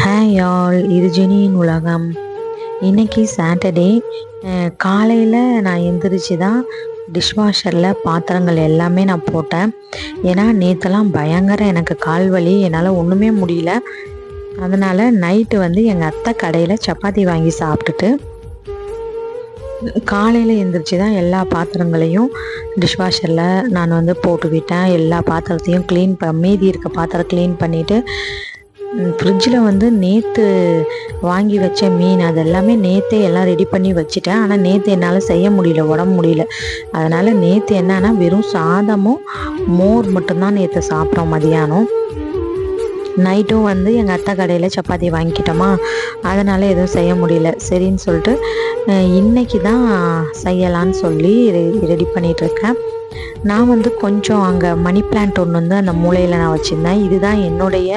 Hi all இது ஜெனியின் உலகம். இன்னைக்கு சாட்டர்டே காலையில் நான் எந்திரிச்சு தான் டிஷ்வாஷரில் பாத்திரங்கள் எல்லாமே நான் போட்டேன். ஏன்னா நேற்றுலாம் பயங்கர எனக்கு கால் வலி. என்னால் ஒன்றுமே முடியல. அதனால் நைட்டு வந்து எங்கள் அத்தை கடையில் சப்பாத்தி வாங்கி சாப்பிட்டுட்டு காலையில் எழுந்திரிச்சி தான் எல்லா பாத்திரங்களையும் டிஷ்வாஷரில் நான் வந்து போட்டு விட்டேன். எல்லா பாத்திரத்தையும் க்ளீன் ப மீதி இருக்க பாத்திரம் க்ளீன் பண்ணிவிட்டு ஃப்ரிட்ஜில் வந்து நேற்று வாங்கி வச்ச மீன் அது எல்லாமே நேற்றே எல்லாம் ரெடி பண்ணி வச்சுட்டேன். ஆனால் நேற்று என்னால் செய்ய முடியல உடம்பு முடியல. அதனால் நேற்று என்னன்னா வெறும் சாதமும் மோர் மட்டும்தான் நேற்று சாப்பிட்டோம் மதியானம். நைட்டும் வந்து எங்கள் அத்தை கடையில் சப்பாத்தி வாங்கிக்கிட்டோமா. அதனால் எதுவும் செய்ய முடியல. சரின்னு சொல்லிட்டு இன்னைக்கு தான் செய்யலான்னு சொல்லி ரெடி பண்ணிகிட்ருக்கேன் நான் வந்து கொஞ்சம் அங்கே மணி பிளான்ட் ஒன்று வந்து அந்த மூலையில் நான் வச்சுருந்தேன். இதுதான் என்னுடைய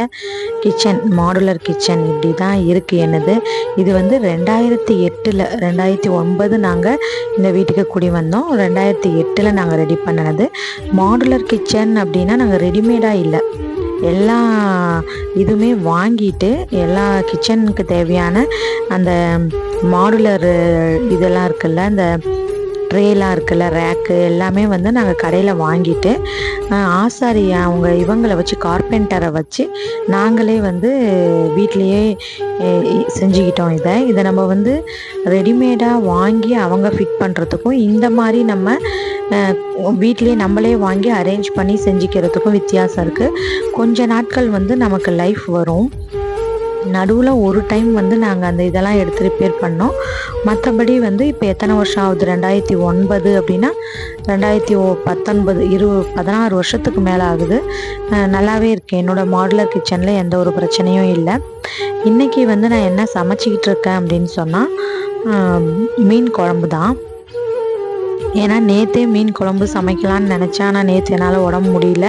கிச்சன் மாடுலர் கிச்சன் இப்படி தான் இருக்குது என்னது. இது வந்து ரெண்டாயிரத்தி எட்டில் ரெண்டாயிரத்தி ஒன்பது நாங்கள் இந்த வீட்டுக்கு குடி வந்தோம். ரெண்டாயிரத்தி எட்டில் நாங்கள் ரெடி பண்ணினது. மாடுலர் கிச்சன் அப்படின்னா நாங்கள் ரெடிமேடாக இல்லை. எல்லா இதுவுமே வாங்கிட்டு எல்லா கிச்சனுக்கு தேவையான அந்த மாடுலர் இதெல்லாம் இருக்குல்ல அந்த ட்ரேலாம் இருக்குல்ல ரேக்கு எல்லாமே வந்து நாங்கள் கடையில் வாங்கிட்டு ஆசாரி அவங்க இவங்களை வச்சு கார்பெண்டரை வச்சு நாங்களே வந்து வீட்லேயே செஞ்சுக்கிட்டோம் இதை. இதை நம்ம வந்து ரெடிமேடாக வாங்கி அவங்க ஃபிட் பண்ணுறதுக்கும் இந்த மாதிரி நம்ம வீட்லேயே நம்மளே வாங்கி அரேஞ்ச் பண்ணி செஞ்சுக்கிறதுக்கும் வித்தியாசம் இருக்குது கொஞ்ச நாட்கள் வந்து நமக்கு லைஃப் வரும். நடுவில் ஒரு டைம் வந்து நாங்கள் அந்த இதெல்லாம் எடுத்து ரிப்பேர் பண்ணோம். மற்றபடி வந்து இப்போ எத்தனை வருஷம் ஆகுது? ரெண்டாயிரத்தி ஒன்பது அப்படின்னா ரெண்டாயிரத்தி ஓ பத்தொன்பது இரு பதினாறு வருஷத்துக்கு மேலே ஆகுது. நல்லாவே இருக்கேன் என்னோடய மாடுலர் கிச்சனில் எந்த ஒரு பிரச்சனையும் இல்லை. இன்றைக்கி வந்து நான் என்ன சமைச்சிக்கிட்டு இருக்கேன் அப்படின்னு சொன்னால் மீன் குழம்பு தான் ஏன்னா நேற்றே மீன் குழம்பு சமைக்கலான்னு நினச்சேன் ஆனால் நேற்று என்னால் உடம்பு முடியல.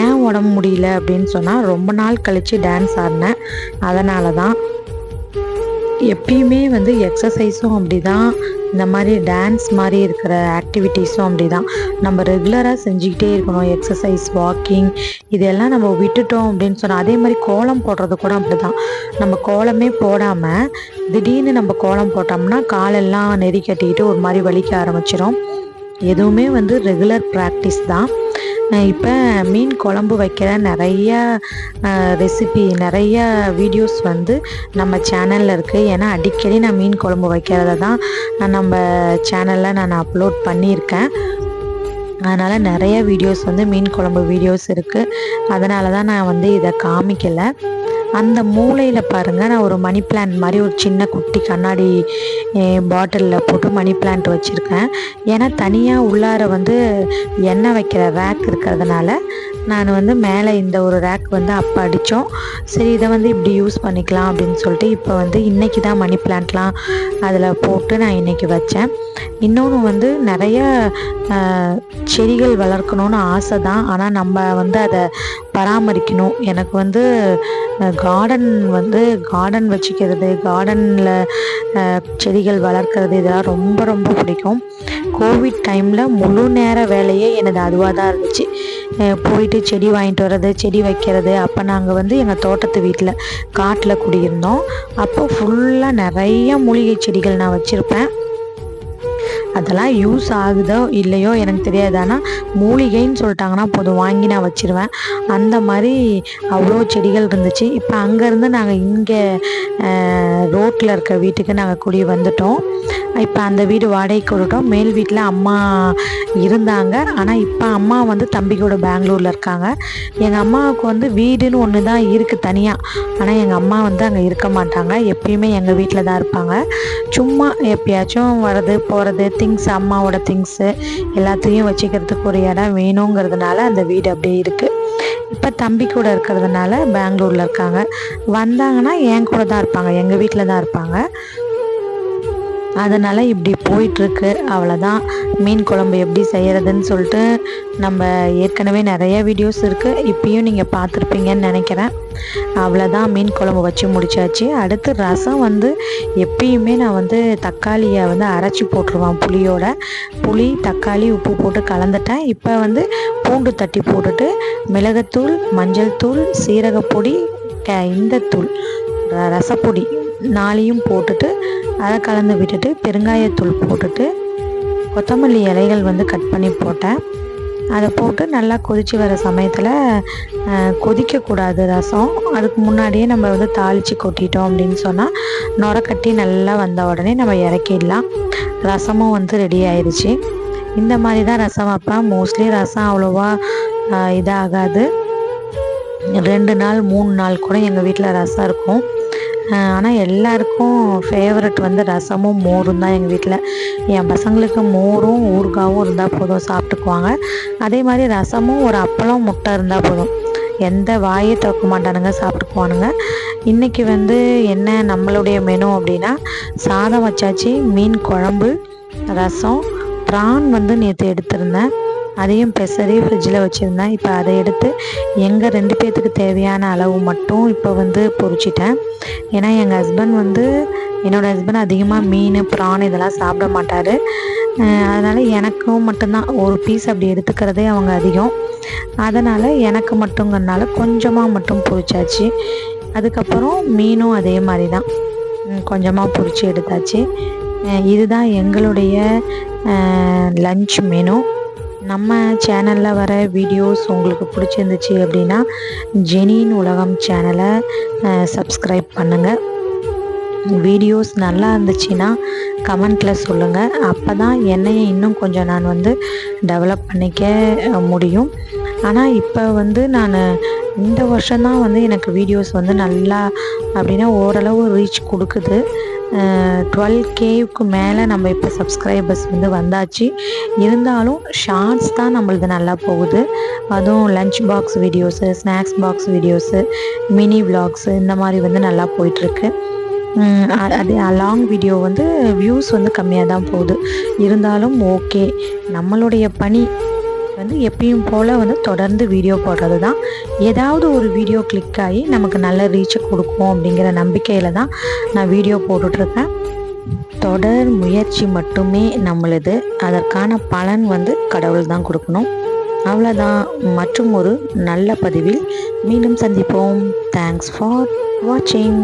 ஏன் உடம்பு முடியல அப்படின்னு சொன்னால் ரொம்ப நாள் கழித்து டான்ஸ் ஆடினேன். அதனால தான் எப்பயுமே வந்து எக்ஸசைஸும் அப்படி தான் இந்த மாதிரி டான்ஸ் மாதிரி இருக்கிற ஆக்டிவிட்டீஸும் அப்படி தான் நம்ம ரெகுலராக செஞ்சுக்கிட்டே இருக்கணும். எக்ஸசைஸ் வாக்கிங் இதெல்லாம் நம்ம விட்டுட்டோம் அப்படின்னு சொன்னால் அதே மாதிரி கோலம் போடுறது கூட அப்படி தான் நம்ம கோலமே போடாமல் திடீர்னு நம்ம கோலம் போட்டோம்னா காலெல்லாம் நெறி கட்டிக்கிட்டு ஒரு மாதிரி வலிக்க ஆரம்பிச்சிடும் எதுவுமே வந்து ரெகுலர் ப்ராக்டிஸ் தான். இப்போ மீன் குழம்பு வைக்கிற நிறையா ரெசிபி நிறையா வீடியோஸ் வந்து நம்ம சேனலில் இருக்குது ஏன்னா அடிக்கடி நான் மீன் குழம்பு வைக்கிறத தான் நம்ம சேனலில் நான் அப்லோட் பண்ணியிருக்கேன். அதனால் நிறைய வீடியோஸ் வந்து மீன் குழம்பு வீடியோஸ் இருக்குது அதனால தான் நான் வந்து இதை காமிக்கலை. அந்த மூலையில் பாருங்கள் நான் ஒரு மணி பிளான்ட் மாதிரி ஒரு சின்ன குட்டி கண்ணாடி பாட்டிலில் போட்டு மணி பிளான்ட் வச்சுருக்கேன். ஏன்னா தனியாக உள்ளார வந்து எண்ணெய் வைக்கிற ரேக் இருக்கிறதுனால நான் வந்து மேலே இந்த ஒரு ரேக் வந்து அப்போ அடித்தோம் சரி இதை வந்து இப்படி யூஸ் பண்ணிக்கலாம் அப்படின்னு சொல்லிட்டு இப்போ வந்து இன்றைக்கி தான் மணி பிளான்ட்லாம் அதில் போட்டு நான் இன்றைக்கி வச்சேன். இன்னொன்று வந்து நிறைய செடிகள் வளர்க்கணும்னு ஆசை தான். ஆனால் நம்ம வந்து அதை பராமரிக்கணும். எனக்கு வந்து கார்டன் வந்து கார்டன் வச்சுக்கிறது கார்டனில் செடிகள் வளர்க்குறது இதெல்லாம் ரொம்ப ரொம்ப பிடிக்கும். கோவிட் டைமில் முழு நேர வேலையே எனது அதுவாக தான் இருந்துச்சு போயிட்டு செடி வாங்கிட்டு வர்றது செடி வைக்கிறது. அப்போ நாங்கள் வந்து எங்கள் தோட்டத்து வீட்டில் காட்டில் குடியிருந்தோம். அப்போ ஃபுல்லாக நிறைய மூலிகை செடிகள் நான் வச்சுருப்பேன். அதெல்லாம் யூஸ் ஆகுதோ இல்லையோ எனக்கு தெரியாது. ஆனால் மூலிகைன்னு சொல்லிட்டாங்கன்னா போதும். வாங்கி நான் வச்சிருவேன். அந்த மாதிரி அவ்வளோ செடிகள் இருந்துச்சு. இப்போ அங்கேருந்து நாங்கள் இங்கே ரோட்டில் இருக்க வீட்டுக்கு நாங்கள் குடி வந்துட்டோம். இப்போ அந்த வீடு வாடகைக்கு விட்டுட்டோம் மேல் வீட்டில் அம்மா இருந்தாங்க. ஆனால் இப்போ அம்மா வந்து தம்பிக்கோட பெங்களூரில் இருக்காங்க. எங்கள் அம்மாவுக்கு வந்து வீடுன்னு ஒன்று தான் இருக்குது தனியாக ஆனால் எங்கள் அம்மா வந்து அங்கே இருக்க மாட்டாங்க. எப்பயுமே எங்கள் வீட்டில் தான் இருப்பாங்க. சும்மா எப்பயாச்சும் வர்றது போகிறது திங்ஸ் அம்மாவோட திங்ஸு எல்லாத்தையும் வச்சுக்கிறதுக்கு ஒரு இடம் வேணுங்கிறதுனால அந்த வீடு அப்படியே இருக்குது இப்போ தம்பி கூட இருக்கிறதுனால பெங்களூரில் இருக்காங்க. வந்தாங்கன்னா என் கூட தான் இருப்பாங்க. எங்கள் வீட்டில் தான் இருப்பாங்க. அதனால் இப்படி போயிட்டுருக்கு. அவ்வளோதான் மீன் குழம்பு எப்படி செய்கிறதுன்னு சொல்லிட்டு நம்ம ஏற்கனவே நிறைய வீடியோஸ் இருக்குது இப்பயும் நீங்கள் பார்த்துருப்பீங்கன்னு நினைக்கிறேன். அவ்வளோதான் மீன் குழம்பு வச்சு முடிச்சாச்சு. அடுத்து ரசம் வந்து எப்பயுமே நான் வந்து தக்காளியை வந்து அரைச்சி போட்டுருவேன் புளியோட. புளி தக்காளி உப்பு போட்டு கலந்துட்டேன். இப்போ வந்து பூண்டு தட்டி போட்டுட்டு மிளகுத்தூள் மஞ்சள் தூள் சீரகப்பொடி க இந்த தூள் ரசப்பொடி நாளையும் போட்டுட்டு அதை கலந்து விட்டுட்டு பெருங்காயத்தூள் போட்டுட்டு கொத்தமல்லி இலைகள் வந்து கட் பண்ணி போட்டேன். அதை போட்டு நல்லா கொதித்து வர சமயத்தில் கொதிக்கக்கூடாது ரசம். அதுக்கு முன்னாடியே நம்ம வந்து தாளித்து கொட்டிட்டோம் அப்படின்னு சொன்னால் நுரக்கட்டி நல்லா வந்த உடனே நம்ம இறக்கிடலாம். ரசமும் வந்து ரெடி ஆயிடுச்சு இந்த மாதிரி தான் ரசம் வைப்பேன். மோஸ்ட்லி ரசம் அவ்வளோவா இதாகாது. ரெண்டு நாள் மூணு நாள் கூட எங்கள் வீட்டில் ரசம் இருக்கும். ஆனால் எல்லாருக்கும் ஃபேவரட் வந்து ரசமும் மோரும் தான் எங்கள் வீட்டில் என் பசங்களுக்கு மோரும் ஊறுகாவும் இருந்தால் போதும் சாப்பிட்டுக்குவாங்க. அதே மாதிரி ரசமும் ஒரு அப்பளம் முட்டை இருந்தால் போதும். எந்த வாயை திறக்க மாட்டானுங்க சாப்பிட்டுக்குவானுங்க. இன்றைக்கி வந்து என்ன நம்மளுடைய மெனு அப்படின்னா சாதம் வச்சாச்சு மீன் குழம்பு ரசம் ப்ரான் வந்து நேற்று எடுத்திருந்தேன். அதையும் பெசரி ஃப்ரிட்ஜில் வச்சுருந்தேன் இப்போ அதை எடுத்து எங்கள் ரெண்டு பேர்த்துக்கு தேவையான அளவு மட்டும் இப்போ வந்து பொறிச்சிட்டேன். ஏன்னா எங்கள் ஹஸ்பண்ட் வந்து என்னோடய ஹஸ்பண்ட் அதிகமாக மீன் ப்ரான் இதெல்லாம் சாப்பிட மாட்டார். அதனால் எனக்கும் மட்டும்தான் ஒரு பீஸ் அப்படி எடுத்துக்கிறதே அவங்க அதிகம். அதனால் எனக்கு மட்டுங்கிறனால கொஞ்சமாக மட்டும் பொரிச்சாச்சு அதுக்கப்புறம் மீனும் அதே மாதிரி தான் கொஞ்சமாக பொறிச்சு எடுத்தாச்சு. இதுதான் எங்களுடைய லஞ்ச் மெனு நம்ம சேனலில் வர வீடியோஸ் உங்களுக்கு பிடிச்சிருந்துச்சு அப்படின்னா ஜெனின் உலகம் சேனலை சப்ஸ்கிரைப் பண்ணுங்கள் வீடியோஸ் நல்லா இருந்துச்சுன்னா கமெண்ட்டில் சொல்லுங்கள் அப்போ தான் என்னையை இன்னும் கொஞ்சம் நான் வந்து டெவலப் பண்ணிக்க முடியும். ஆனால் இப்போ வந்து நான் இந்த வருஷம்தான் வந்து எனக்கு வீடியோஸ் வந்து நல்லா அப்படின்னா ஓரளவு ரீச் கொடுக்குது. டுவெல் கேவுக்கு மேலே நம்ம இப்போ சப்ஸ்கிரைபர்ஸ் வந்து வந்தாச்சு. இருந்தாலும் ஷார்ட்ஸ் தான் நம்மளது நல்லா போகுது. அதுவும் lunch box videos snacks box videos mini vlogs இந்த மாதிரி வந்து நல்லா போயிட்டுருக்கு. அது லாங் வீடியோ வந்து வியூஸ் வந்து கம்மியாக தான் போகுது. இருந்தாலும் ஓகே நம்மளுடைய பணி வந்து எப்பயும் போல் வந்து தொடர்ந்து வீடியோ போடுறது தான் ஏதாவது ஒரு வீடியோ கிளிக் ஆகி நமக்கு நல்ல ரீச்சை கொடுக்கும் அப்படிங்கிற நம்பிக்கையில் தான் நான் வீடியோ போட்டுட்ருக்கேன். தொடர் முயற்சி மட்டுமே நம்மளது. அதற்கான பலன் வந்து கடவுள் தான் கொடுக்கணும். அவ்வளோதான் மற்றும் ஒரு நல்ல பதிவில் மீண்டும் சந்திப்போம். தேங்க்ஸ் ஃபார் வாட்சிங்